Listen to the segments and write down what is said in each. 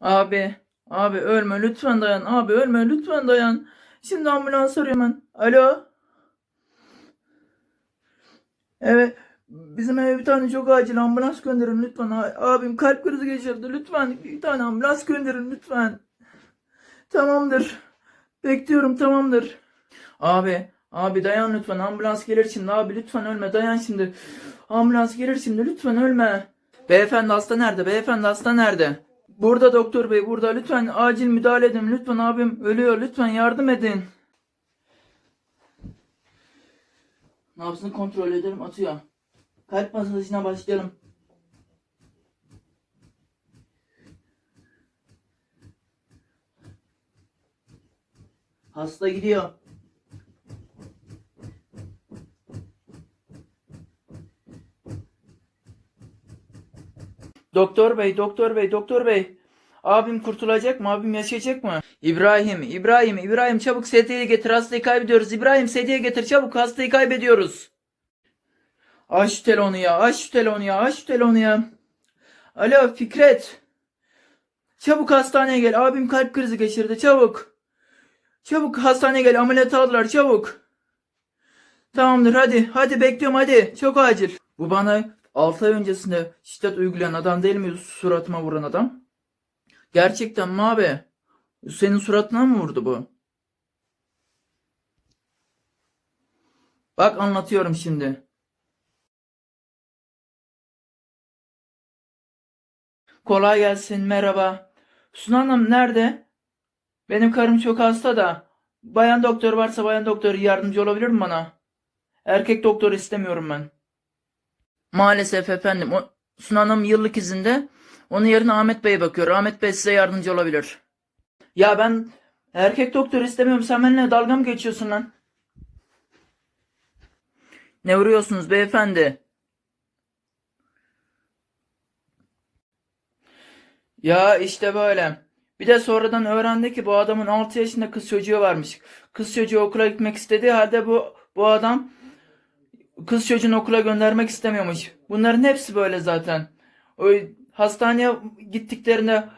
Abi, abi ölme lütfen dayan. Abi ölme lütfen dayan. Şimdi ambulans arıyorum ben. Alo. Evet. Bizim eve bir tane çok acil ambulans gönderin lütfen. Abim kalp krizi geçirdi. Lütfen bir tane ambulans gönderin lütfen. Tamamdır. Bekliyorum tamamdır. Abi, abi dayan lütfen. Ambulans gelir şimdi. Abi lütfen ölme. Dayan şimdi. Ambulans gelir şimdi. Lütfen ölme. Beyefendi hasta nerede? Beyefendi hasta nerede? Burada doktor bey burada. Lütfen acil müdahale edin. Lütfen abim ölüyor. Lütfen yardım edin. Nabzını kontrol edelim. Atıyor. Kalp masajına başlayalım. Hasta gidiyor. Doktor bey, doktor bey, doktor bey. Abim kurtulacak mı? Abim yaşayacak mı? İbrahim, İbrahim, İbrahim çabuk sedyeye getir. Hastayı kaybediyoruz. İbrahim sedyeye getir çabuk. Hastayı kaybediyoruz. Aç şu telefonu ya. Aç şu telefonu ya. Aç şu telefonu ya. Alo Fikret. Çabuk hastaneye gel. Abim kalp krizi geçirdi. Çabuk. Çabuk hastaneye gel. Ameliyat aldılar. Çabuk. Tamamdır hadi. Hadi bekliyorum hadi. Çok acil. Bu bana 6 ay öncesinde şiddet uygulayan adam değil mi? Suratıma vuran adam. Gerçekten mi abi? Senin suratına mı vurdu bu? Bak anlatıyorum şimdi. Kolay gelsin merhaba. Suna Hanım nerede? Benim karım çok hasta da. Bayan doktor varsa bayan doktor yardımcı olabilir mi bana? Erkek doktor istemiyorum ben. Maalesef efendim. O, Suna Hanım yıllık izinde. Onun yerine Ahmet Bey bakıyor. Ahmet Bey size yardımcı olabilir. Ya ben erkek doktor istemiyorum. Sen benimle dalga mı geçiyorsun lan? Ne vuruyorsunuz beyefendi? Ya işte böyle. Bir de sonradan öğrendi ki bu adamın 6 yaşında kız çocuğu varmış. Kız çocuğu okula gitmek istediği halde bu bu adam kız çocuğunu okula göndermek istemiyormuş. Bunların hepsi böyle zaten. O hastaneye gittiklerinde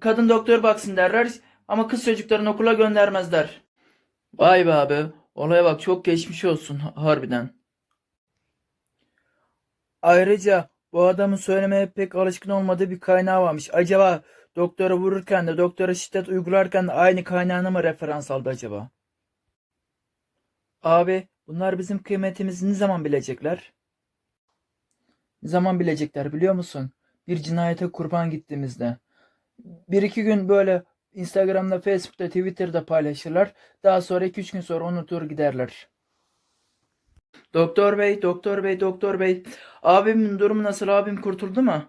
kadın doktor baksın derler ama kız çocuklarını okula göndermezler. Vay be abi. Olaya bak çok geçmiş olsun harbiden. Ayrıca bu adamın söylemeye pek alışkın olmadığı bir kaynağı varmış. Acaba doktora vururken de doktora şiddet uygularken de aynı kaynağını mı referans aldı acaba? Abi bunlar bizim kıymetimizi ne zaman bilecekler? Ne zaman bilecekler biliyor musun? Bir cinayete kurban gittiğimizde. Bir iki gün böyle Instagram'da, Facebook'ta, Twitter'da paylaşırlar. Daha sonra iki üç gün sonra unutur giderler. Doktor bey, doktor bey, doktor bey. Abimin durumu nasıl? Abim kurtuldu mu?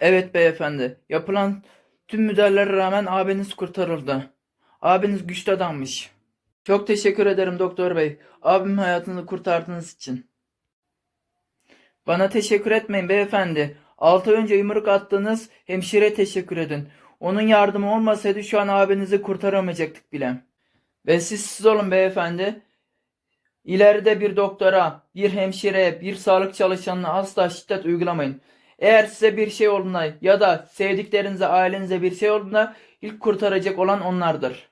Evet beyefendi. Yapılan tüm müdahalelere rağmen abiniz kurtarıldı. Abiniz güçlü adammış. Çok teşekkür ederim doktor bey. Abimin hayatını kurtardığınız için. Bana teşekkür etmeyin beyefendi. 6 ay önce yumruk attığınız hemşire teşekkür edin. Onun yardımı olmasaydı şu an abinizi kurtaramayacaktık bile. Ve siz siz olun beyefendi. İleride bir doktora, bir hemşireye, bir sağlık çalışanına asla şiddet uygulamayın. Eğer size bir şey olduğunda ya da sevdiklerinize, ailenize bir şey olduğunda ilk kurtaracak olan onlardır.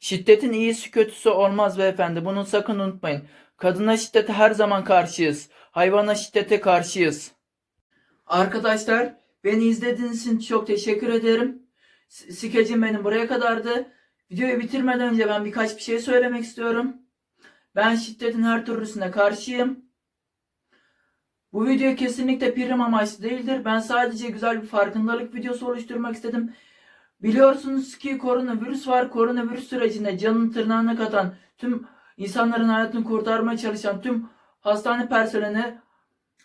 Şiddetin iyisi kötüsü olmaz beyefendi. Bunu sakın unutmayın. Kadına şiddete her zaman karşıyız. Hayvana şiddete karşıyız. Arkadaşlar beni izlediğiniz için çok teşekkür ederim. Skecim benim buraya kadardı. Videoyu bitirmeden önce ben birkaç bir şey söylemek istiyorum. Ben şiddetin her türlüsüne karşıyım. Bu video kesinlikle prim amaçlı değildir. Ben sadece güzel bir farkındalık videosu oluşturmak istedim. Biliyorsunuz ki koronavirüs var. Koronavirüs sürecinde canını tırnağına katan tüm insanların hayatını kurtarmaya çalışan tüm hastane personeline,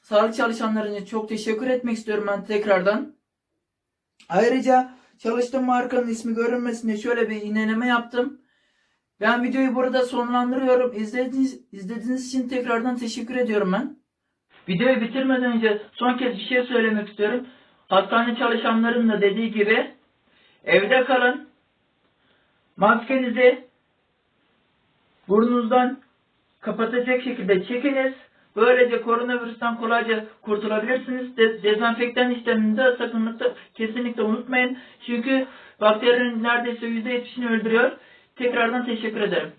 sağlık çalışanlarına çok teşekkür etmek istiyorum ben tekrardan. Ayrıca çalıştığım markanın ismi görünmesin diye şöyle bir ineleme yaptım. Ben videoyu burada sonlandırıyorum. İzlediğiniz, izlediğiniz için tekrardan teşekkür ediyorum ben. Videoyu bitirmeden önce son kez bir şey söylemek istiyorum. Hastane çalışanların da dediği gibi evde kalın. Maskenizi burnunuzdan kapatacak şekilde çekiniz. Böylece koronavirüsten kolayca kurtulabilirsiniz. De- dezenfektan işlemini de sakınlıkla kesinlikle unutmayın. Çünkü bakterinin neredeyse %70'ini öldürüyor. Tekrardan teşekkür ederim.